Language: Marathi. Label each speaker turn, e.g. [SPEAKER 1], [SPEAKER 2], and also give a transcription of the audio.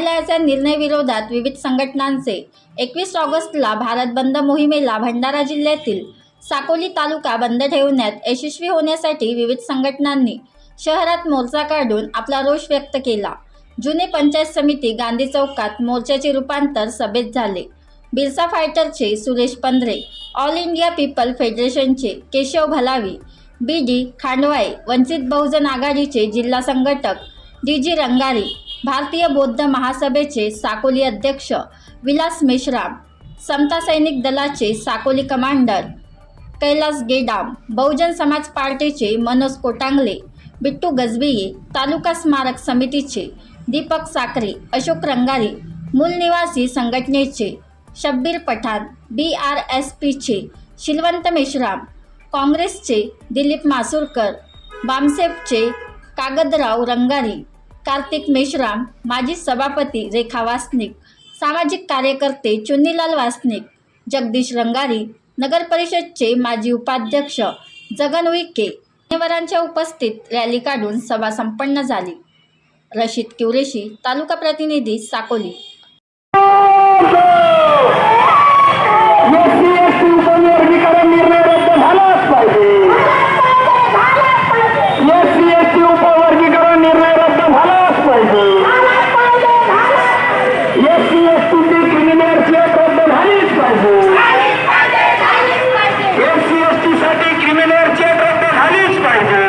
[SPEAKER 1] न्यायालयाच्या निर्णयविरोधात विविध संघटनांचे एकवीस ऑगस्टला भारत बंद मोहिमेला भंडारा जिल्ह्यातील साकोली तालुका बंद ठेवण्यात यशस्वी होण्यासाठी विविध संघटनांनी शहरात मोर्चा काढून आपला रोष व्यक्त केला. जुने पंचायत समिती गांधी चौकात मोर्चाचे रूपांतर सभेत झाले. Birsa फायटरचे Suresh Pandhare all India people फेडरेशनचे Keshav Bhalavi B D Khandwai Vanchit Bahujan आघाडीचे जिल्हा संघटक डी जी रंगारी भारतीय बौद्ध महासभेचे साकोली अध्यक्ष विलास मेश्राम समता सैनिक दलाचे साकोली कमांडर कैलास गेडाम बहुजन समाज पार्टीचे मनोज कोटांगले बिट्टू गजबिये तालुका स्मारक समितीचे दीपक साखरे अशोक रंगारी मूलनिवासी संघटनेचे Shabbir Pathan B R S पीचे शिलवंत मेश्राम काँग्रेसचे दिलीप मासुरकर बामसेफचे कागदराव रंगारी कार्तिक मेश्राम माजी सभापती रेखा वासनिक सामाजिक कार्यकर्ते चुन्नीलाल वासनिक जगदीश रंगारी नगर परिषदचे माजी उपाध्यक्ष जगन उईके मान्यवरांच्या उपस्थित रॅली काढून सभा संपन्न झाली. रशीद क्युरेशी तालुका प्रतिनिधी साकोली.
[SPEAKER 2] झालीच पाहिजे